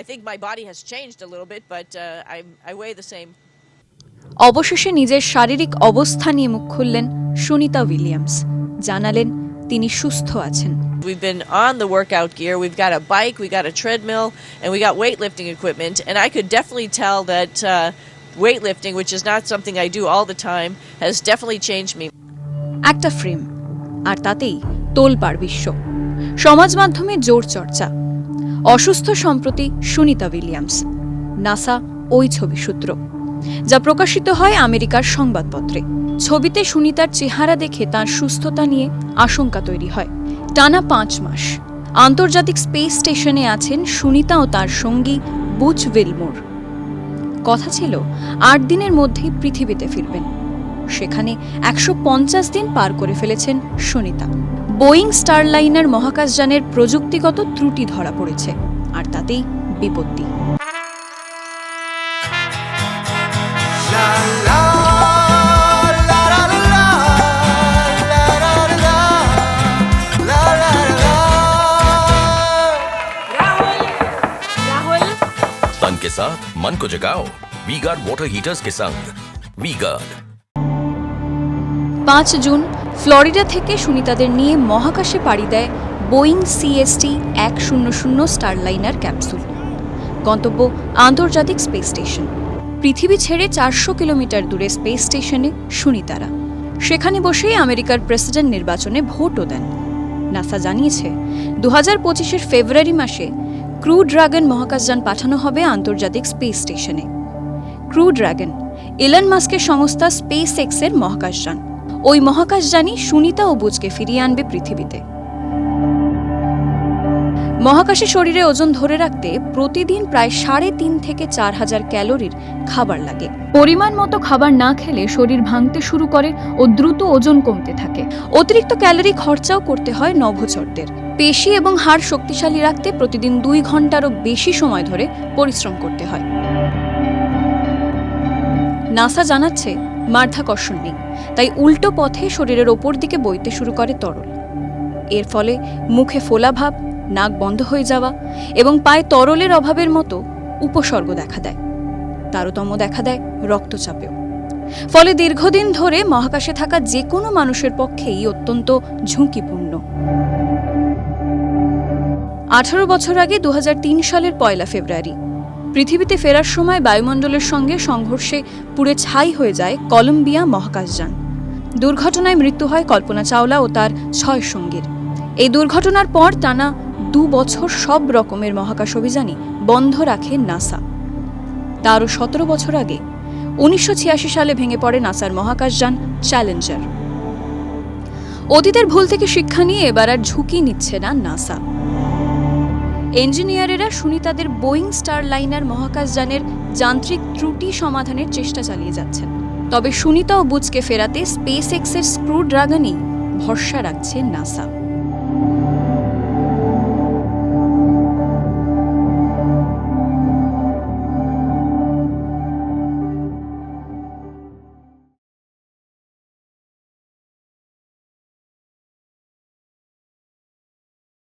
I think my body has changed a little bit, but uh, I, I weigh the same. অবশেষে নিজের শারীরিক অবস্থা নিয়ে মুখ খুললেন সুনিতা উইলিয়ামস জানালেন তিনি সুস্থ আছেন We've been on the workout gear. We've got a bike, we got a treadmill, and we got weightlifting equipment. And I could definitely tell that uh, weightlifting, which is not something I do all the time, has definitely changed me. একটা frame আর তাতেই তোলপাড় বিশ্ব সমাজ মাধ্যমে জোর চর্চা অসুস্থ সম্প্রতি সুনিতা উইলিয়ামস, নাসা ওই ছবি সূত্র, যা প্রকাশিত হয় আমেরিকার সংবাদপত্রে। ছবিতে সুনিতার চেহারা দেখে তার সুস্থতা নিয়ে আশঙ্কা তৈরি হয়। টানা পাঁচ মাস আন্তর্জাতিক স্পেস স্টেশনে আছেন সুনিতা ও তার সঙ্গী বুচ উইলমোর। কথা ছিল, আট দিনের মধ্যেই পৃথিবীতে ফিরবেন। সেখানে একশো পঞ্চাশ দিন পার করে ফেলেছেন সুনিতা। বোয়িং স্টারলাইনার মহাকাশযানের প্রযুক্তিগত ত্রুটি ধরা পড়েছে আর তাতেই বিপত্তি। तन के পাঁচ জুন ফ্লোরিডা থেকে সুনিতাদের নিয়ে মহাকাশে পাড়ি দেয় বোয়িং সিএসটি এক শূন্য শূন্য স্টারলাইনার ক্যাপসুল। গন্তব্য আন্তর্জাতিক স্পেস স্টেশন। পৃথিবী ছেড়ে চারশো কিলোমিটার দূরে স্পেস স্টেশনে সুনিতারা। সেখানে বসেই আমেরিকার প্রেসিডেন্ট নির্বাচনে ভোটও দেন। নাসা জানিয়েছে দু হাজার পঁচিশের ফেব্রুয়ারি মাসে ক্রু ড্রাগন মহাকাশযান পাঠানো হবে আন্তর্জাতিক স্পেস স্টেশনে। ক্রু ড্রাগন ইলন মাস্কের সংস্থা স্পেস এক্সের মহাকাশযান ওই মহাকাশযানই সুনিতা ও বুজকে ফিরিয়ে আনবে পৃথিবীতে। মহাকাশে শরীরে ওজন ধরে রাখতে প্রতিদিন প্রায় সাড়ে তিন থেকে চার হাজার ক্যালোরির খাবার লাগে। পরিমাণ মতো খাবার না খেলে শরীর ভাঙতে শুরু করে ও দ্রুত ওজন কমতে থাকে। অতিরিক্ত ক্যালোরি খরচাও করতে হয় নভোচরদের। পেশি এবং হাড় শক্তিশালী রাখতে প্রতিদিন দুই ঘন্টারও বেশি সময় ধরে পরিশ্রম করতে হয়। নাসা জানাচ্ছে মাধ্যাকর্ষণ নেই। তাই উল্টো পথে শরীরের ওপর দিকে বইতে শুরু করে তরল। এর ফলে মুখে ফোলা ভাব, নাক বন্ধ হয়ে যাওয়া এবং পায়ে তরলের অভাবের মতো উপসর্গ দেখা দেয়। তারতম দেখা দেয় রক্তচাপেও। ফলে দীর্ঘদিন ধরে মহাকাশে থাকা যে কোনো মানুষের পক্ষেই অত্যন্ত ঝুঁকিপূর্ণ। আঠারো বছর আগে দু হাজার তিন সালের পয়লা ফেব্রুয়ারি পৃথিবীতে ফেরার সময় বায়ুমণ্ডলের সঙ্গে সংঘর্ষে পুড়ে ছাই হয়ে যায় কলম্বিয়া মহাকাশযান। দুর্ঘটনায় মৃত্যু হয় কল্পনা চাওলা ও তার ছয় সঙ্গীর। এই দুর্ঘটনার পর টানা দু বছর সব রকমের মহাকাশ অভিযানই বন্ধ রাখে নাসা। তারও সতেরো বছর আগে, উনিশশো ছিয়াশি সালে ভেঙে পড়ে নাসার মহাকাশযান চ্যালেঞ্জার। অতীতের ভুল থেকে শিক্ষা নিয়ে এবার আর ঝুঁকি নিচ্ছে না নাসা। ইঞ্জিনিয়ারেরা সুনিতাদের বোয়িং স্টার লাইনার মহাকাশযানের যান্ত্রিক ত্রুটি সমাধানের চেষ্টা চালিয়ে যাচ্ছেন। তবে সুনিতা ও বুজকে ফেরাতে স্পেস এক্সের স্ক্রু ড্রাগনই ভরসা রাখছে নাসা